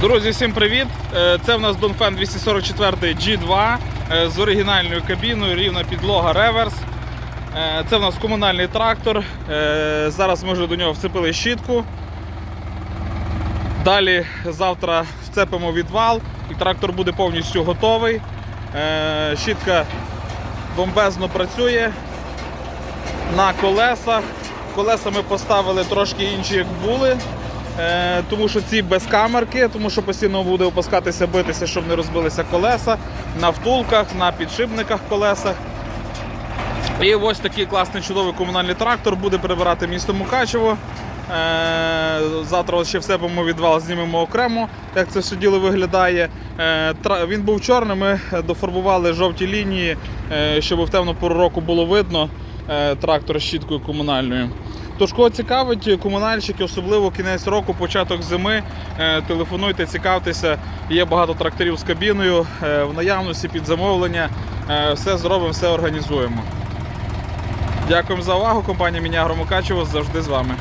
Друзі, всім привіт! Е, Це в нас Донфен 244 G2 е, з оригінальною кабіною, рівна підлога реверс. Е, Це в нас комунальний трактор. Зараз ми вже до нього вцепили щітку. Далі завтра вцепимо відвал і трактор буде повністю готовий. Щітка бомбезно працює на колесах. Колеса ми поставили трошки інші, як були. Е, тому що ці без камерки, тому що постійно буде опускатися, битися, щоб не розбилися колеса на втулках, на підшипниках колесах. І ось такий класний чудовий комунальний трактор буде прибирати місто Мукачево. Е, Завтра ще все ми відвал знімемо окремо, як це все діло виглядає. Е, Він був чорним, ми дофарбували жовті лінії, щоб в темну пору року було видно трактор з щіткою комунальною. Тож, кого цікавить, комунальщики, особливо кінець року, початок зими, е, телефонуйте, цікавтеся. Є багато тракторів з кабіною е, в наявності під замовлення. Е, Все зробимо, все організуємо. Дякуємо за увагу. Компанія Міня Громокачево. завжди з вами.